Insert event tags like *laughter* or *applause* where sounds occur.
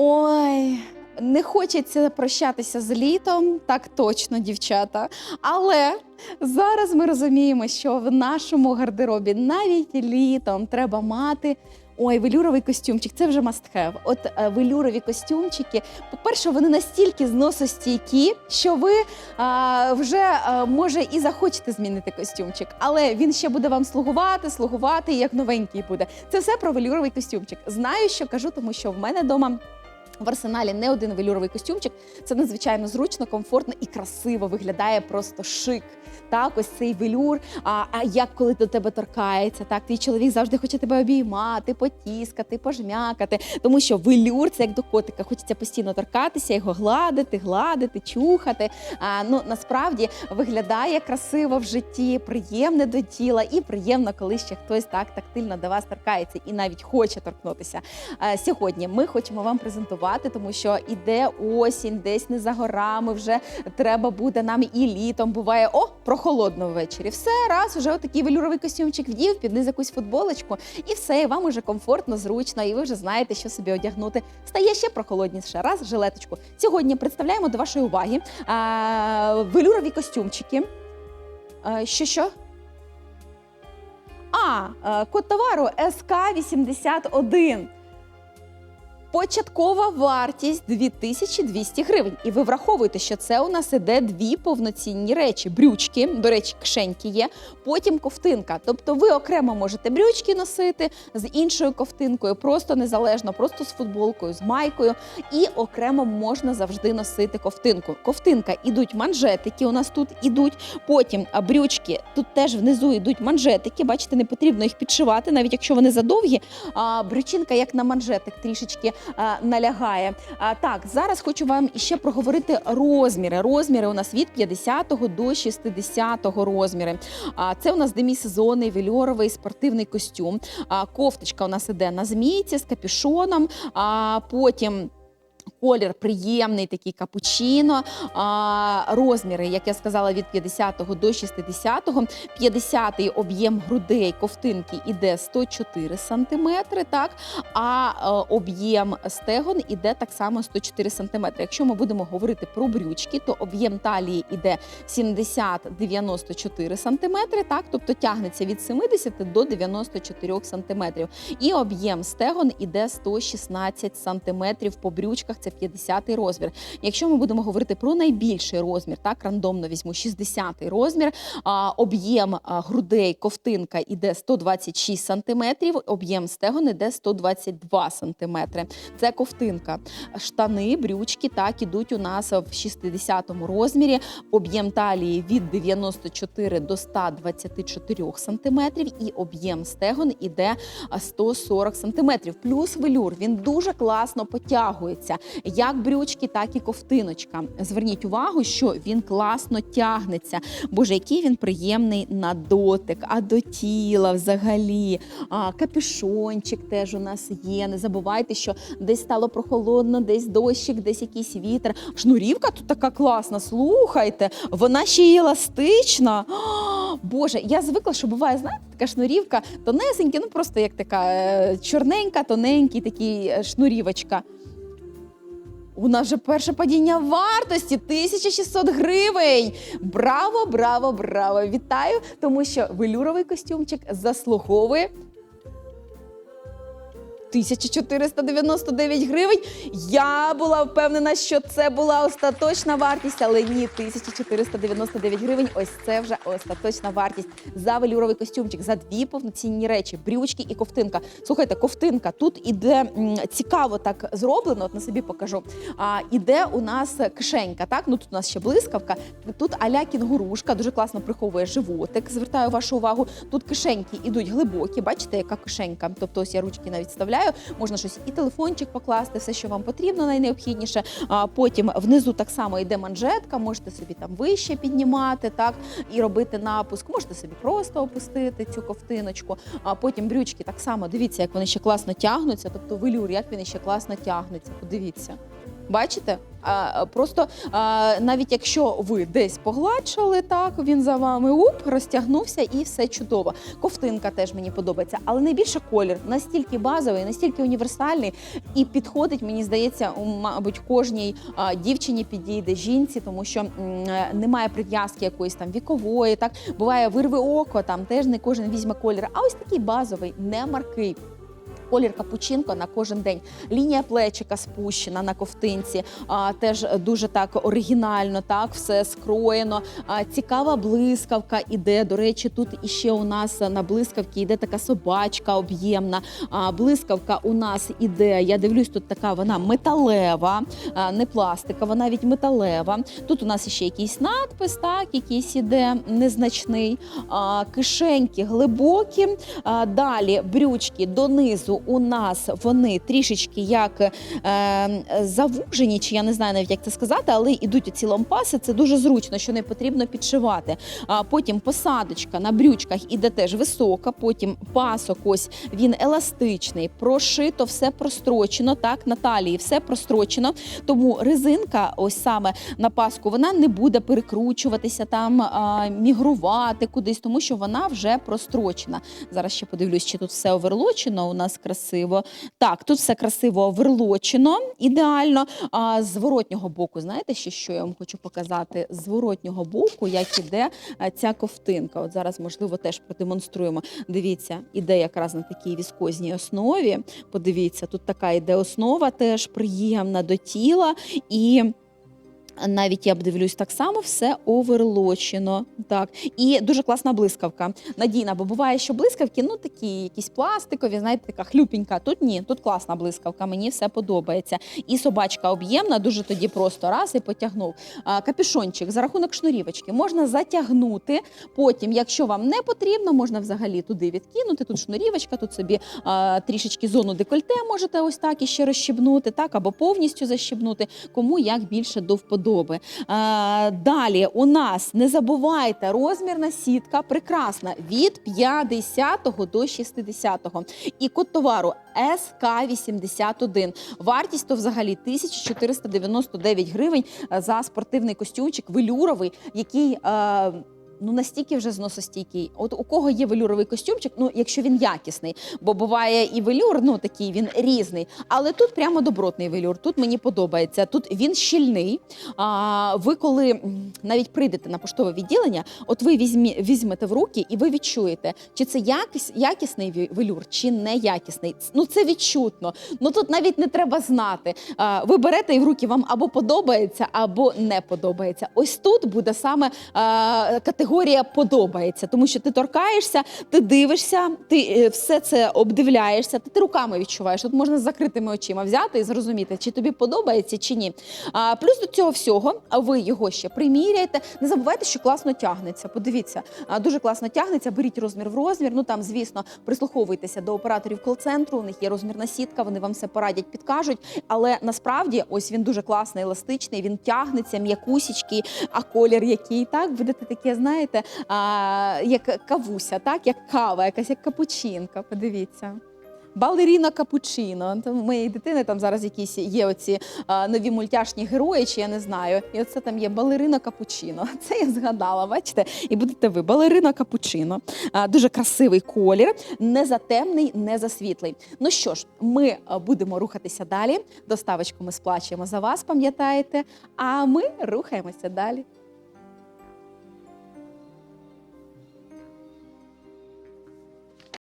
Ой, не хочеться прощатися з літом, так точно, дівчата. Але зараз ми розуміємо, що в нашому гардеробі навіть літом треба мати. Ой, велюровий костюмчик, це вже have. От е, велюрові костюмчики. По-перше, вони настільки зносостійкі, що ви а, вже а, може і захочете змінити костюмчик, але він ще буде вам слугувати, слугувати, як новенький буде. Це все про велюровий костюмчик. Знаю, що кажу, тому що в мене вдома. В арсеналі не один велюровий костюмчик. Це надзвичайно зручно, комфортно і красиво виглядає просто шик. Так, ось цей велюр. А, а як коли до тебе торкається, так твій чоловік завжди хоче тебе обіймати, потіскати, пожмякати. Тому що велюр це як до котика. Хочеться постійно торкатися, його гладити, гладити, чухати. А, ну насправді виглядає красиво в житті, приємне до тіла і приємно, коли ще хтось так тактильно до вас торкається і навіть хоче торкнутися. Е, Сьогодні ми хочемо вам презентувати, тому що іде осінь, десь не за горами. Вже треба буде нам і літом. Буває о, прохолодно ввечері. Все раз уже отакий велюровий костюмчик вдів, під низ якусь футболочку, і все, і вам уже комфортно, зручно, і ви вже знаєте, що собі одягнути. Стає ще прохолодніше. Раз жилеточку. Сьогодні представляємо до вашої уваги а, велюрові костюмчики. А, що що? А, е, код товару СК-81. Початкова вартість 2200 гривень. І ви враховуєте, що це у нас іде дві повноцінні речі: брючки, до речі, кишеньки є, потім ковтинка. Тобто ви окремо можете брючки носити з іншою ковтинкою, просто незалежно, просто з футболкою, з майкою. І окремо можна завжди носити ковтинку. Ковтинка ідуть манжетики. У нас тут ідуть. Потім брючки. Тут теж внизу йдуть манжетики. Бачите, не потрібно їх підшивати, навіть якщо вони задовгі. А брючинка як на манжетик трішечки налягає. А, так, зараз хочу вам ще проговорити розміри. Розміри у нас від 50 до 60 розміри. Це у нас демісезонний вельоровий спортивний костюм. Кофточка у нас іде на змійці з капюшоном. А, потім. Колір приємний, такий капучино. А, розміри, як я сказала, від 50 до 60. 50 об'єм грудей ковтинки іде 104 см, так? а е, об'єм стегон іде так само 104 см. Якщо ми будемо говорити про брючки, то об'єм талії іде 70-94 см, так? тобто тягнеться від 70 до 94 см. І об'єм стегон іде 116 см по брючках, 50 розмір. Якщо ми будемо говорити про найбільший розмір, так рандомно візьму 60-й розмір, об'єм грудей ковтинка іде 126 см, об'єм стегон іде 122 см. Це ковтинка. Штани, брючки так ідуть у нас в 60-му розмірі. Об'єм талії від 94 до 124 см і об'єм стегон іде 140 см. Плюс велюр він дуже класно потягується. Як брючки, так і ковтиночка. Зверніть увагу, що він класно тягнеться. Боже, який він приємний на дотик, а до тіла взагалі. А, капюшончик теж у нас є. Не забувайте, що десь стало прохолодно, десь дощик, десь якийсь вітер. Шнурівка тут така класна. Слухайте, вона ще й еластична. А, Боже, я звикла, що буває, знаєте, така шнурівка тонесенька, ну просто як така е, чорненька, тоненький такий е, шнурівочка. У нас вже перше падіння вартості 1600 гривень. Браво, браво, браво! Вітаю! Тому що велюровий костюмчик заслуговує 1499 гривень. Я була впевнена, що це була остаточна вартість, але ні, 1499 гривень. Ось це вже остаточна вартість за велюровий костюмчик, за дві повноцінні речі, брючки і ковтинка. Слухайте, ковтинка тут іде цікаво так зроблено. От на собі покажу. А іде у нас кишенька. Так, ну тут у нас ще блискавка. Тут аля кінгурушка, дуже класно приховує животик. Звертаю вашу увагу. Тут кишеньки ідуть глибокі. Бачите, яка кишенька? Тобто ось я ручки навіть вставляю. Можна щось і телефончик покласти, все, що вам потрібно, найнеобхідніше. А потім внизу так само йде манжетка, можете собі там вище піднімати, так і робити напуск. Можете собі просто опустити цю ковтиночку. А потім брючки так само. Дивіться, як вони ще класно тягнуться. Тобто велюр, як він ще класно тягнеться. Подивіться. Бачите? А, просто а, навіть якщо ви десь погладшали, так він за вами уп, розтягнувся і все чудово. Ковтинка теж мені подобається, але найбільше колір настільки базовий, настільки універсальний і підходить, мені здається, у, мабуть, кожній а, дівчині підійде жінці, тому що м, е, немає прив'язки якоїсь там вікової. Так буває вирви око, там теж не кожен візьме колір. А ось такий базовий, не маркий. Колір капучинко на кожен день. Лінія плечика спущена на ковтинці, а, теж дуже так оригінально, так все скроєно. А, цікава блискавка іде. До речі, тут іще у нас на блискавці йде така собачка об'ємна. А, блискавка у нас іде. Я дивлюсь, тут така вона металева, а, не пластикова, навіть металева. Тут у нас ще якийсь надпис, так, якийсь іде незначний. А, кишеньки глибокі. А, далі брючки донизу у нас вони трішечки як е, завужені, чи я не знаю навіть як це сказати, але йдуть ці лампаси. Це дуже зручно, що не потрібно підшивати. А потім посадочка на брючках іде теж висока. Потім пасок, ось він еластичний, прошито, все прострочено. Так, на талії все прострочено. Тому резинка, ось саме на паску, вона не буде перекручуватися там, а, мігрувати кудись, тому що вона вже прострочена. Зараз ще подивлюсь, чи тут все оверлочено у нас красиво. Так, тут все красиво оверлочено, ідеально. А зворотнього боку, знаєте, ще що я вам хочу показати? З зворотнього боку, як іде ця ковтинка. От зараз, можливо, теж продемонструємо. Дивіться, іде якраз на такій віскозній основі. Подивіться, тут така іде основа, теж приємна до тіла. І навіть я б дивлюсь так само, все оверлочено. Так. І дуже класна блискавка. Надійна, бо буває, що блискавки, ну такі якісь пластикові, знаєте, така хлюпінька. Тут ні, тут класна блискавка, мені все подобається. І собачка об'ємна, дуже тоді просто раз і потягнув. А, капюшончик за рахунок шнурівочки можна затягнути. Потім, якщо вам не потрібно, можна взагалі туди відкинути. Тут шнурівочка, тут собі а, трішечки зону декольте можете ось так іще розщібнути, так або повністю защібнути, кому як більше до вподоби. А, далі у нас не забувайте, розмірна сітка прекрасна від 50 до 60. І код товару СК81. Вартість то взагалі 1499 гривень е, за спортивний костюмчик велюровий, який. Ну, настільки вже зносостійкий. От у кого є велюровий костюмчик, ну якщо він якісний, бо буває і велюр, ну такий він різний. Але тут прямо добротний велюр. Тут мені подобається. Тут він щільний. А ви коли навіть прийдете на поштове відділення, от ви візьмі, візьмете в руки і ви відчуєте, чи це якіс, якісний велюр, чи не якісний. Ну це відчутно. Ну тут навіть не треба знати. А, ви берете і в руки вам або подобається, або не подобається. Ось тут буде саме а, категорія подобається, тому що ти торкаєшся, ти дивишся, ти е, все це обдивляєшся, ти, ти руками відчуваєш. Тут можна з закритими очима взяти і зрозуміти, чи тобі подобається, чи ні. А, плюс до цього всього, а ви його ще приміряєте. Не забувайте, що класно тягнеться. Подивіться, а, дуже класно тягнеться. Беріть розмір в розмір. Ну там, звісно, прислуховуйтеся до операторів кол-центру. У них є розмірна сітка, вони вам все порадять, підкажуть. Але насправді ось він дуже класний, еластичний. Він тягнеться, м'якусічки, а колір який так будете таке, знаєте, а, як кавуся, так як кава, якась як капучинка. Подивіться. Балеріна капучино. У моєї дитини там зараз якісь є оці а, нові мультяшні герої, чи я не знаю. І оце там є балерина капучино. *laughs* Це я згадала, бачите? І будете ви балерина капучино. А, дуже красивий колір, не затемний, не засвітлий. Ну що ж, ми будемо рухатися далі. Доставочку ми сплачуємо за вас, пам'ятаєте? А ми рухаємося далі.